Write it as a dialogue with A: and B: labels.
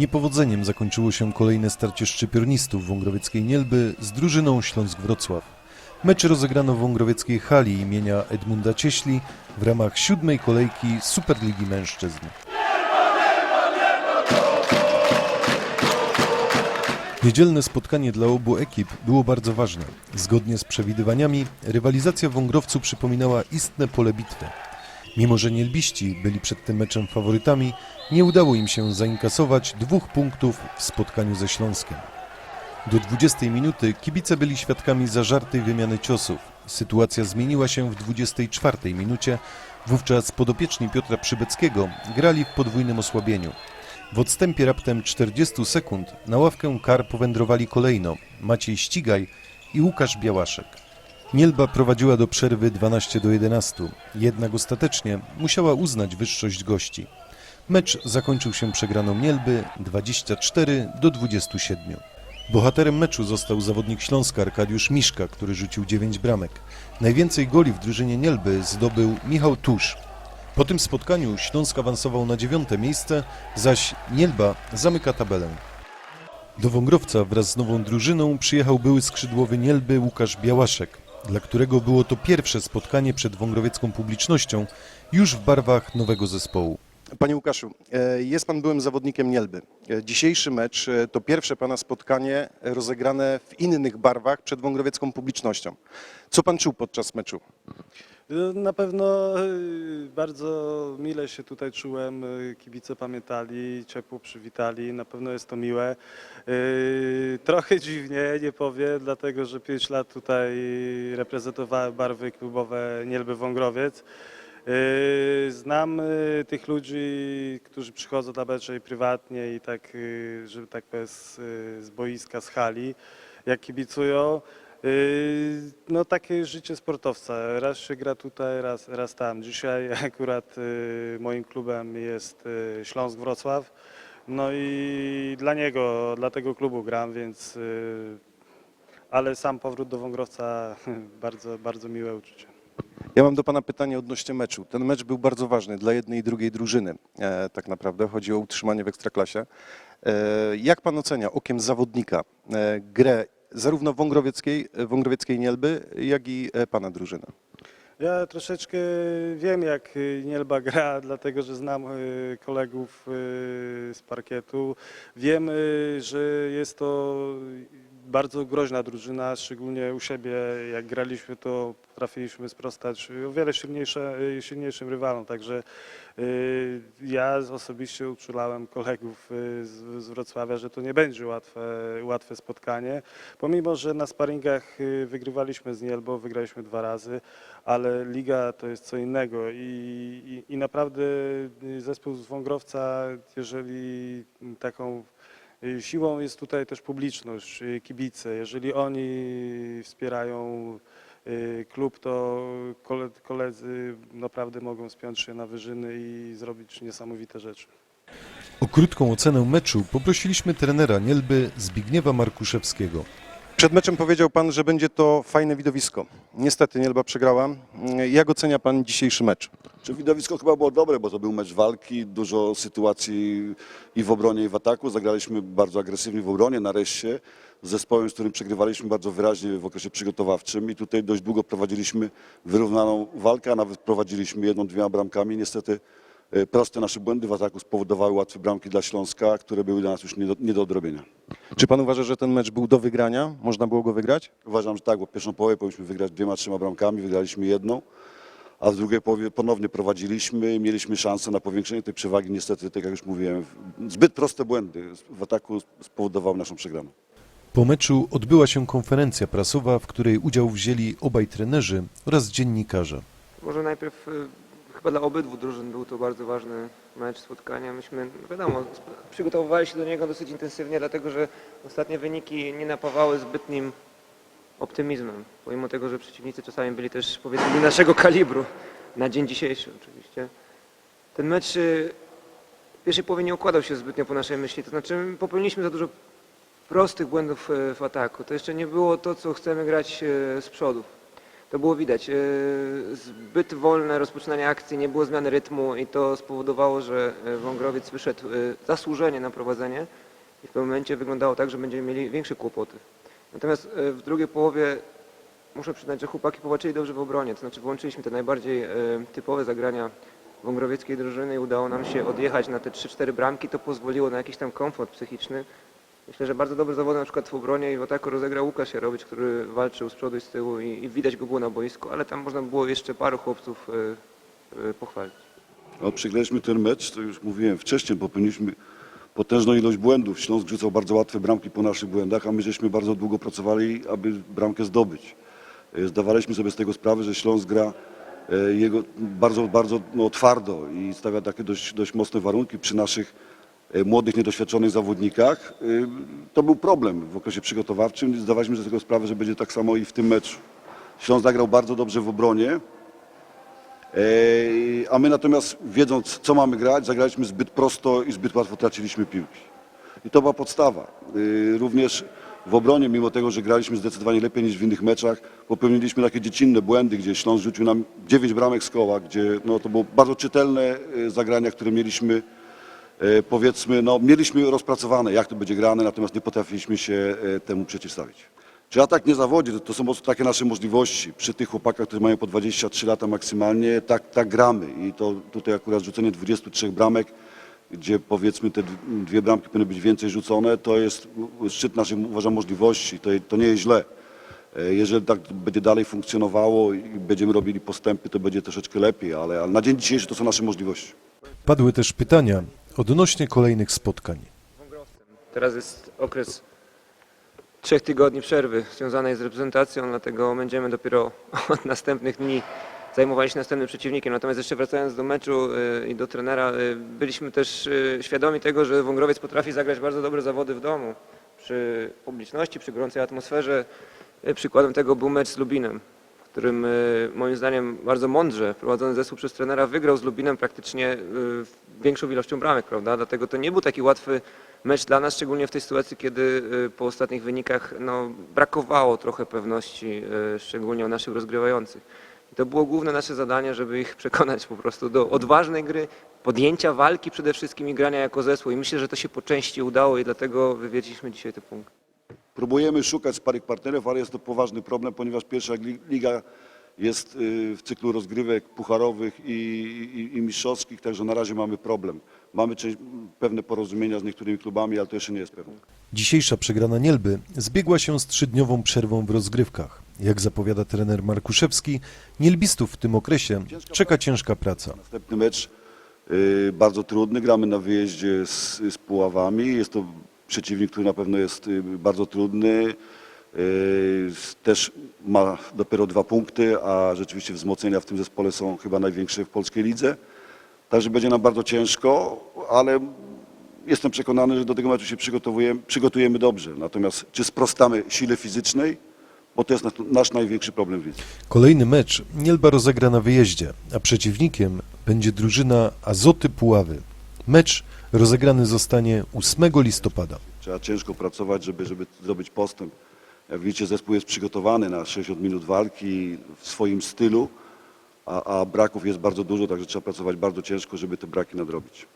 A: Niepowodzeniem zakończyło się kolejne starcie szczypiornistów Wągrowieckiej Nielby z drużyną Śląsk Wrocław. Mecz rozegrano w Wągrowieckiej hali imienia Edmunda Cieśli w ramach siódmej kolejki Superligi Mężczyzn. Niedzielne spotkanie dla obu ekip było bardzo ważne. Zgodnie z przewidywaniami rywalizacja Wągrowcu przypominała istne pole bitwy. Mimo, że nielbiści byli przed tym meczem faworytami, nie udało im się zainkasować dwóch punktów w spotkaniu ze Śląskiem. Do 20 minuty kibice byli świadkami zażartej wymiany ciosów. Sytuacja zmieniła się w 24 minucie. Wówczas podopieczni Piotra Przybeckiego grali w podwójnym osłabieniu. W odstępie raptem 40 sekund na ławkę kar powędrowali kolejno Maciej Ścigaj i Łukasz Białaszek. Nielba prowadziła do przerwy 12 do 11, jednak ostatecznie musiała uznać wyższość gości. Mecz zakończył się przegraną Nielby 24 do 27. Bohaterem meczu został zawodnik Śląska Arkadiusz Miszka, który rzucił 9 bramek. Najwięcej goli w drużynie Nielby zdobył Michał Tusz. Po tym spotkaniu Śląsk awansował na dziewiąte miejsce, zaś Nielba zamyka tabelę. Do Wągrowca wraz z nową drużyną przyjechał były skrzydłowy Nielby Łukasz Białaszek, dla którego było to pierwsze spotkanie przed wągrowiecką publicznością już w barwach nowego zespołu.
B: Panie Łukaszu, e, jest Pan byłym zawodnikiem Nielby. E, Dzisiejszy mecz e, to pierwsze Pana spotkanie rozegrane w innych barwach przed wągrowiecką publicznością. Co Pan czuł podczas meczu?
C: Na pewno y, bardzo mile się tutaj czułem, y, kibice pamiętali, ciepło przywitali, na pewno jest to miłe. Y, Trochę dziwnie, nie powiem, dlatego że 5 lat tutaj reprezentowałem barwy klubowe Nielby Wągrowiec. Znam tych ludzi, którzy przychodzą na mecze i prywatnie i tak, że tak powiem, z boiska, z hali, jak kibicują. Yy, No takie życie sportowca. Raz się gra tutaj, raz, raz tam. Dzisiaj akurat yy, moim klubem jest yy, Śląsk Wrocław. No i dla niego, dla tego klubu gram, więc ale sam powrót do Wągrowca bardzo, bardzo miłe uczucie.
B: Ja mam do Pana pytanie odnośnie meczu. Ten mecz był bardzo ważny dla jednej i drugiej drużyny. E, tak naprawdę chodzi o utrzymanie w Ekstraklasie. E, jak Pan ocenia okiem zawodnika e, grę zarówno wągrowieckiej, wągrowieckiej Nielby, jak i e, Pana drużyny?
C: Ja troszeczkę wiem, jak y, Nielba gra, dlatego że znam y, kolegów z parkietu. Wiem, że jest to bardzo groźna drużyna, szczególnie u siebie. Jak graliśmy, to potrafiliśmy sprostać o wiele y, silniejszym rywalom. Także y, ja osobiście uczulałem kolegów y, z, Wrocławia, że to nie będzie łatwe, łatwe spotkanie. Pomimo, że na sparingach wygrywaliśmy z Nielbo, wygraliśmy dwa razy, ale liga to jest co innego i, i, i naprawdę zespół z Wągrowca, jeżeli taką siłą jest tutaj też publiczność, y, kibice, jeżeli oni wspierają y, klub, to kole- koledzy naprawdę mogą spiąć się na wyżyny i zrobić niesamowite rzeczy.
A: O krótką ocenę meczu poprosiliśmy trenera Nielby Zbigniewa Markuszewskiego.
B: Przed meczem powiedział Pan, że będzie to fajne widowisko. Niestety Nielba przegrała. Jak ocenia Pan dzisiejszy mecz?
D: Czy widowisko chyba było dobre, bo to był mecz walki, dużo sytuacji i w obronie, i w ataku. Zagraliśmy bardzo agresywnie w obronie, nareszcie z zespołem, z którym przegrywaliśmy bardzo wyraźnie w okresie przygotowawczym i tutaj dość długo prowadziliśmy wyrównaną walkę, a nawet prowadziliśmy jedną, dwiema bramkami. Niestety proste nasze błędy w ataku spowodowały łatwe bramki dla Śląska, które były dla nas już nie do, nie do odrobienia.
B: Czy Pan uważa, że ten mecz był do wygrania? Można było go wygrać?
D: Uważam, że tak, bo pierwszą połowę powinniśmy wygrać dwiema, trzema bramkami, wygraliśmy jedną, a w drugiej połowie ponownie prowadziliśmy, mieliśmy szansę na powiększenie tej przewagi. Niestety, tak jak już mówiłem, zbyt proste błędy w ataku spowodowały naszą przegraną.
A: Po meczu odbyła się konferencja prasowa, w której udział wzięli obaj trenerzy oraz dziennikarze.
E: Może najpierw y, chyba dla obydwu drużyn był to bardzo ważny mecz, spotkanie. Myśmy, no wiadomo, przygotowywali się do niego dosyć intensywnie, dlatego że ostatnie wyniki nie napawały zbytnim optymizmem. Pomimo tego, że przeciwnicy czasami byli też powiedzmy naszego kalibru, na dzień dzisiejszy oczywiście. Ten mecz y, w pierwszej połowie nie układał się zbytnio po naszej myśli, to znaczy popełniliśmy za dużo prostych błędów y, w ataku. To jeszcze nie było to, co chcemy grać y, z przodu. To było widać. E, zbyt wolne rozpoczynanie akcji, nie było zmiany rytmu i to spowodowało, że e, Wągrowiec wyszedł e, zasłużenie na prowadzenie i w pewnym momencie wyglądało tak, że będziemy mieli większe kłopoty. Natomiast w drugiej połowie muszę przyznać, że chłopaki popatrzyli dobrze w obronie, to znaczy włączyliśmy te najbardziej typowe zagrania wągrowieckiej drużyny i udało nam się odjechać na te 3-4 bramki, to pozwoliło na jakiś tam komfort psychiczny. Myślę, że bardzo dobre zawody na przykład w obronie i w ataku rozegrał Łukasz Jarowicz, który walczył z przodu i z tyłu i, i widać go było na boisku, ale tam można było jeszcze paru chłopców e, e, pochwalić.
D: No, przegraliśmy ten mecz, to już mówiłem wcześniej, popełniliśmy potężną ilość błędów. Śląsk rzucał bardzo łatwe bramki po naszych błędach, a my żeśmy bardzo długo pracowali, aby bramkę zdobyć. E, Zdawaliśmy sobie z tego sprawę, że Śląsk gra jego bardzo, bardzo no, twardo i stawia takie dość, dość mocne warunki przy naszych młodych, niedoświadczonych zawodnikach. E, To był problem w okresie przygotowawczym. Zdawaliśmy sobie tego sprawę, że będzie tak samo i w tym meczu. Śląsk zagrał bardzo dobrze w obronie. Eee, A my natomiast wiedząc co mamy grać, zagraliśmy zbyt prosto i zbyt łatwo traciliśmy piłki. I to była podstawa. Również w obronie, mimo tego, że graliśmy zdecydowanie lepiej niż w innych meczach, popełniliśmy takie dziecinne błędy, gdzie Śląsk rzucił nam 9 bramek z koła, gdzie no, to było bardzo czytelne e, zagrania, które mieliśmy e, powiedzmy, no mieliśmy rozpracowane, jak to będzie grane, natomiast nie potrafiliśmy się e, temu przeciwstawić. Czy atak nie zawodzi, to, to są takie nasze możliwości. Przy tych chłopakach, którzy mają po 23 lata maksymalnie, tak, tak gramy. I to tutaj akurat rzucenie 23 bramek, gdzie powiedzmy te dwie bramki powinny być więcej rzucone, to jest szczyt naszych, uważam, możliwości. To, to nie jest źle. E, Jeżeli tak będzie dalej funkcjonowało i będziemy robili postępy, to będzie troszeczkę lepiej, ale, ale na dzień dzisiejszy to są nasze możliwości.
A: Padły też pytania odnośnie kolejnych spotkań.
E: Teraz jest okres trzech tygodni przerwy związanej z reprezentacją, dlatego będziemy dopiero od następnych dni zajmowali się następnym przeciwnikiem. Natomiast jeszcze wracając do meczu y, i do trenera, y, byliśmy też y, świadomi tego, że Wągrowiec potrafi zagrać bardzo dobre zawody w domu przy publiczności, przy gorącej atmosferze. Przykładem tego był mecz z Lubinem, w którym y, moim zdaniem bardzo mądrze prowadzony zespół przez trenera wygrał z Lubinem praktycznie y, większą ilością bramek, prawda? Dlatego to nie był taki łatwy mecz dla nas, szczególnie w tej sytuacji, kiedy y, po ostatnich wynikach no, brakowało trochę pewności, szczególnie u naszych rozgrywających. I to było główne nasze zadanie, żeby ich przekonać po prostu do odważnej gry, podjęcia walki przede wszystkim i grania jako zespół. I myślę, że to się po części udało i dlatego wywiedziliśmy dzisiaj te punkty.
D: Próbujemy szukać sparych partnerów, ale jest to poważny problem, ponieważ pierwsza li- liga jest y, w cyklu rozgrywek pucharowych i, i, i mistrzowskich, także na razie mamy problem. Mamy część, pewne porozumienia z niektórymi klubami, ale to jeszcze nie jest pewne.
A: Dzisiejsza przegrana Nielby zbiegła się z trzydniową przerwą w rozgrywkach. Jak zapowiada trener Markuszewski, Nielbistów w tym okresie czeka ciężka praca.
D: Następny mecz y, bardzo trudny, gramy na wyjeździe z, z Puławami. Jest to przeciwnik, który na pewno jest y, bardzo trudny. Y, Też ma dopiero dwa punkty, a rzeczywiście wzmocnienia w tym zespole są chyba największe w polskiej lidze. Także będzie nam bardzo ciężko, ale jestem przekonany, że do tego meczu się przygotowujemy, przygotujemy dobrze. Natomiast czy sprostamy sile fizycznej? Bo to jest nasz, nasz największy problem w lidze.
A: Kolejny mecz Nielba rozegra na wyjeździe, a przeciwnikiem będzie drużyna Azoty Puławy. Mecz rozegrany zostanie 8 listopada.
D: Trzeba ciężko pracować, żeby, żeby zrobić postęp. Jak widzicie, zespół jest przygotowany na 60 minut walki w swoim stylu, a, a braków jest bardzo dużo, także trzeba pracować bardzo ciężko, żeby te braki nadrobić.